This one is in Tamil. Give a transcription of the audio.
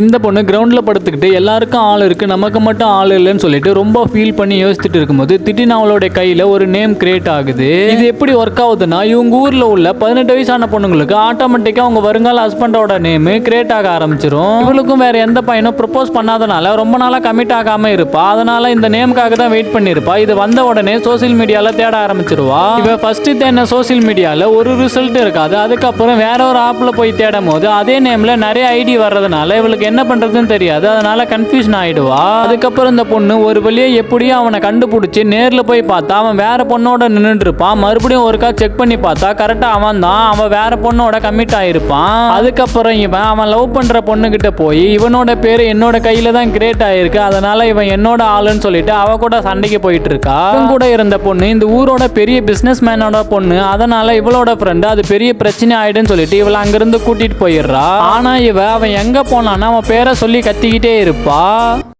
இந்த பொண்ணு கிரவுண்டில் படுத்துக்கிட்டு எல்லாருக்கும் ஆள் இருக்குது நமக்கு மட்டும் ஆள் இல்லைன்னு சொல்லிட்டு ரொம்ப ஃபீல் பண்ணி யோசிச்சுட்டு இருக்கும்போது திடீர்னு அவளுடைய கையில் ஒரு நேம் கிரியேட் ஆகுது. இது எப்படி ஒர்க் ஆகுதுன்னா இவங்க ஊரில் உள்ள பதினெட்டு வயசான பொண்ணுங்களுக்கு ஆட்டோமேட்டிக்காக அவங்க வருங்கால ஹஸ்பண்டோட நேம் கிரியேட் ஆக ஆரம்பிச்சிரும். இவளுக்கும் வேற எந்த பையனும் ப்ரப்போஸ் பண்ணாதனால ரொம்ப நாளாக கமிட் ஆகாமல் இருப்பா. அதனால இந்த நேமுக்காக தான் வெயிட் பண்ணியிருப்பா இது வந்த உடனே சோசியல் மீடியாவில் தேட ஆரம்பிச்சிருவா. இவ ஃபர்ஸ்ட் தேன சோசியல் மீடியாவில் ஒரு ரிசல்ட் இருக்காது. அதுக்கப்புறம் வேற ஒரு ஆப்பில் போய் தேடும் போது அதே நேமில் நிறைய ஐடி வர்றதுனால இவளுக்கு என்ன பண்ணுறதுன்னு தெரியாது. அதனால் கன்ஃபியூஷன் ஆகிடுவா அதுக்கப்புறம் இந்த பொண்ணு ஒரு வழியே எப்படியும் அவனை கண்டுபிடிச்சி நேரில் போய் பார்த்தா அவன் வேற பொண்ணோட நின்றுட்டுருப்பான் மறுபடியும் ஒருக்கா செக் பண்ணி பார்த்தா கரெக்டாக அவன் தான் அவன் வேற பொண்ணோட கமிட் ஆகிருப்பான் அதுக்கப்புறம் இவன் அவன் லவ் பண்ணுற பொண்ணுக்கிட்ட போய் இவனோட பேர் என்னோட கையில் தான் கிரியேட் ஆகிருக்கு அதனால் இவன் என்னோட ஆளுன்னு சொல்லிட்டு அவ கூட சண்டைக்கு போயிட்டு இருக்கா இவன் கூட இருந்த பொண்ணு இந்த ஊரோட பெரிய பிஸ்னஸ் மேனோட பொண்ணு அதனால இவளோட ஃப்ரெண்டு அது பெரிய பிரச்சனை ஆயிடுன்னு சொல்லிட்டு இவளை அங்கிருந்து கூட்டிட்டு போயிடுறா. ஆனா இவ அவன் எங்க போனான்னா அவன் பேரை சொல்லி கத்திக்கிட்டே இருப்பா.